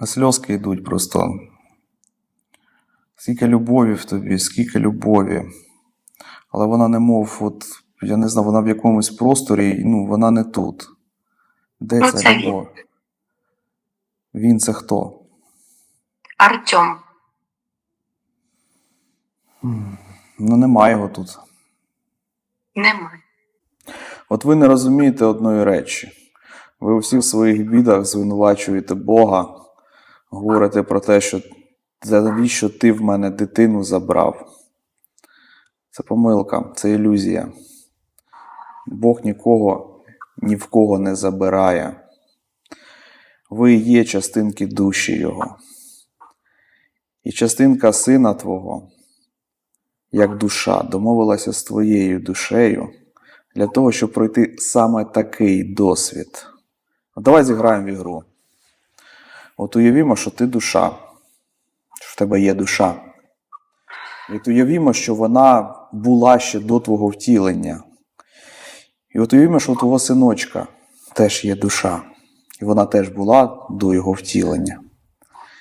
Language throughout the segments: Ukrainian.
А сльозки йдуть просто. Скільки любові в тобі, скільки любові. Але вона не мов, от, я не знаю, вона в якомусь просторі, ну, вона не тут. Де Ну, ця це любов? Він це хто? Артем. Ну, немає його тут. Немає. От ви не розумієте одної речі. Ви всі в своїх бідах звинувачуєте Бога, говорите про те, що навіщо ти в мене дитину забрав. Це помилка, це ілюзія. Бог нікого ні в кого не забирає. Ви є частинки душі Його. І частинка сина Твого, як душа, домовилася з твоєю душею для того, щоб пройти саме такий досвід. Давай зіграємо в ігру. От уявімо, що ти душа, що в тебе є душа. І от уявімо, що вона була ще до твого втілення. І от уявімо, що у твого синочка теж є душа. І вона теж була до його втілення.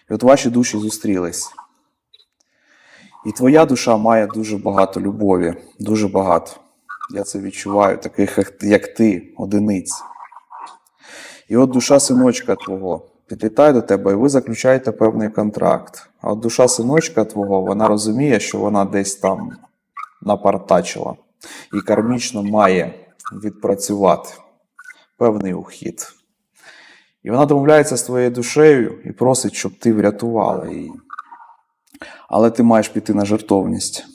І от ваші душі зустрілись. І твоя душа має дуже багато любові, дуже багато. Я це відчуваю, таких як- ти, одиниць. І от душа синочка твого підлітає до тебе, і ви заключаєте певний контракт. А от душа синочка твого, вона розуміє, що вона десь там напартачила і кармічно має відпрацювати певний ухід. І вона домовляється з твоєю душею і просить, щоб ти врятувала її. Але ти маєш піти на жертовність.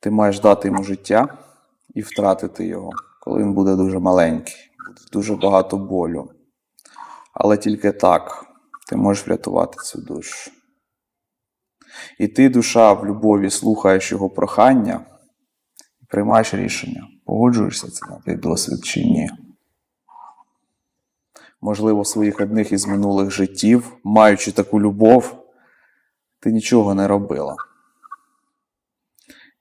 Ти маєш дати йому життя і втратити його, коли він буде дуже маленький, буде дуже багато болю. Але тільки так ти можеш врятувати цю душу. І ти, душа, в любові слухаєш його прохання і приймаєш рішення, погоджуєшся це на той досвід чи ні. Можливо, своїх одних із минулих життів, маючи таку любов, ти нічого не робила.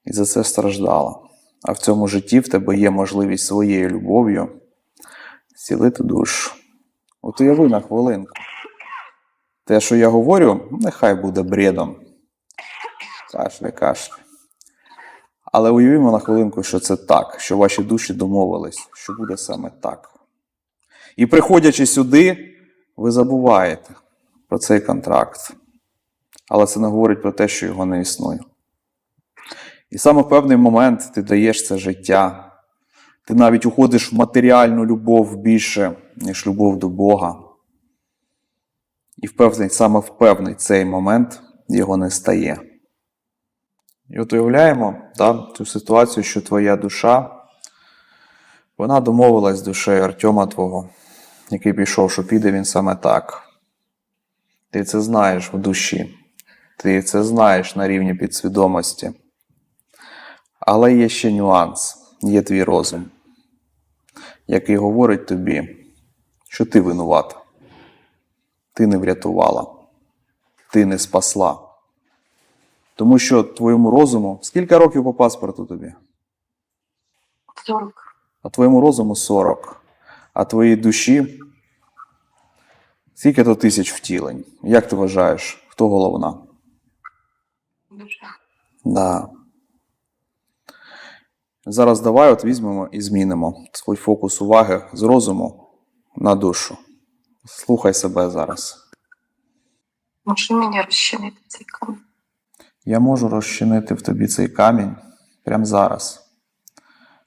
І за це страждала. А в цьому житті в тебе є можливість своєю любов'ю зцілити душу. От уяви на хвилинку. Те, що я говорю, нехай буде бредом. Кашля, кашля. Але уявімо на хвилинку, що це так, що ваші душі домовились, що буде саме так. І приходячи сюди, ви забуваєте про цей контракт. Але це не говорить про те, що його не існує. І саме в певний момент ти даєш це життя. Ти навіть уходиш в матеріальну любов більше, ніж любов до Бога. І в певний, саме в певний цей момент його не стає. І от уявляємо да, цю ситуацію, що твоя душа, вона домовилась з душею Артема Твого, який пішов, що піде він саме так. Ти це знаєш в душі, ти це знаєш на рівні підсвідомості. Але є ще нюанс, є твій розум, який говорить тобі, що ти винувата. Ти не врятувала, ти не спасла. Тому що твоєму розуму, скільки років по паспорту тобі? 40. А твоєму розуму 40, а твоїй душі скільки то тисяч втілень. Як ти вважаєш, хто головна? Душа. Да. Зараз давай от візьмемо і змінимо свій фокус уваги з розуму на душу. Слухай себе зараз. Може мені розчинити цей камінь? Я можу розчинити в тобі цей камінь прямо зараз.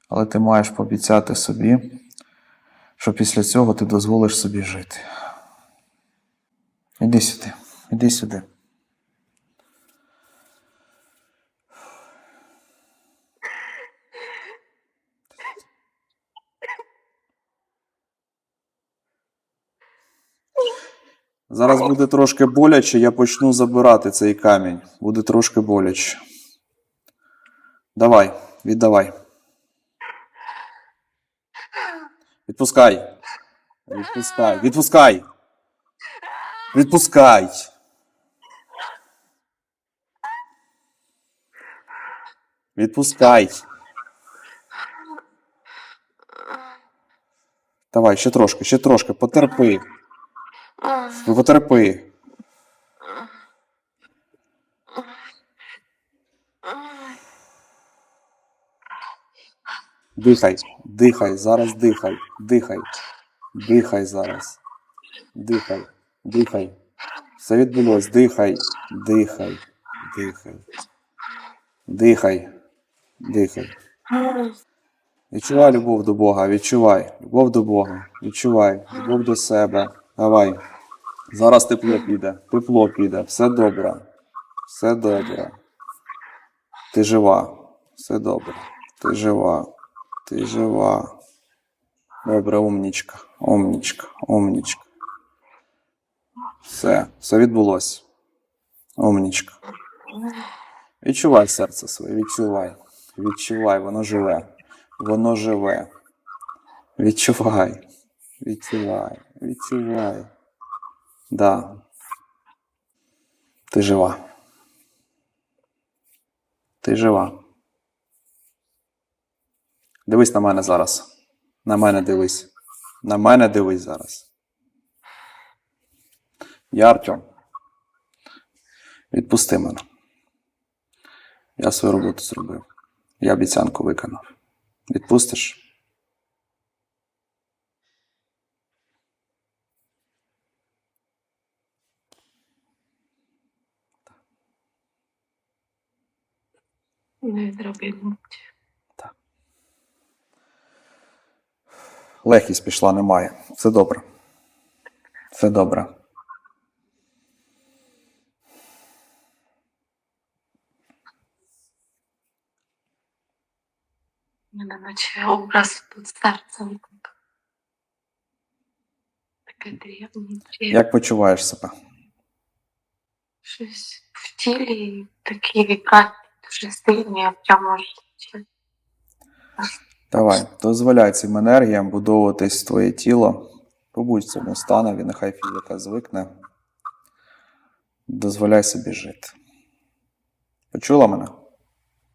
Але ти маєш пообіцяти собі, що після цього ти дозволиш собі жити. Іди сюди, іди сюди. Зараз буде трошки боляче, я почну забирати цей камінь. Буде трошки боляче. Давай, віддавай. Відпускай. Відпускай. Відпускай. Відпускай. Відпускай. Давай, ще трошки, ще трошки, потерпи. Потерпи. Дихай, дихай, зараз дихай, дихай, дихай зараз. Дихай, дихай. Все відбулось, дихай, дихай, дихай. Дихай, дихай. Відчувай любов до Бога, відчувай. Любов до Бога, відчувай, любов до себе. Давай. Зараз тепло піде, тепло піде, все добре. Все добре. Ти жива. Все добре. Ти жива. Ти жива. Добре, умнічка, умнічка, умнічка. Все, все відбулось. Умнічка. Відчувай серце своє, відчувай. Відчувай, воно живе. Воно живе. Відчувай. Відчувай. Відчувай. Да. Ти жива. Ти жива. Дивись на мене зараз. На мене дивись. На мене дивись зараз. Я Артем. Відпусти мене. Я свою роботу зробив. Я обіцянку виконав. Відпустиш? Не зробив. Легкість пішла, немає. Все добре. Все добре. Мене наче образ тут серцем. Таке древнє. Як почуваєш себе? Щось в тілі такі віка дуже сильні, а прямо ж Давай, дозволяй цим енергіям будовуватись в твоє тіло. Побудь в цьому станові, нехай фізика звикне. Дозволяй собі жити. Почула мене?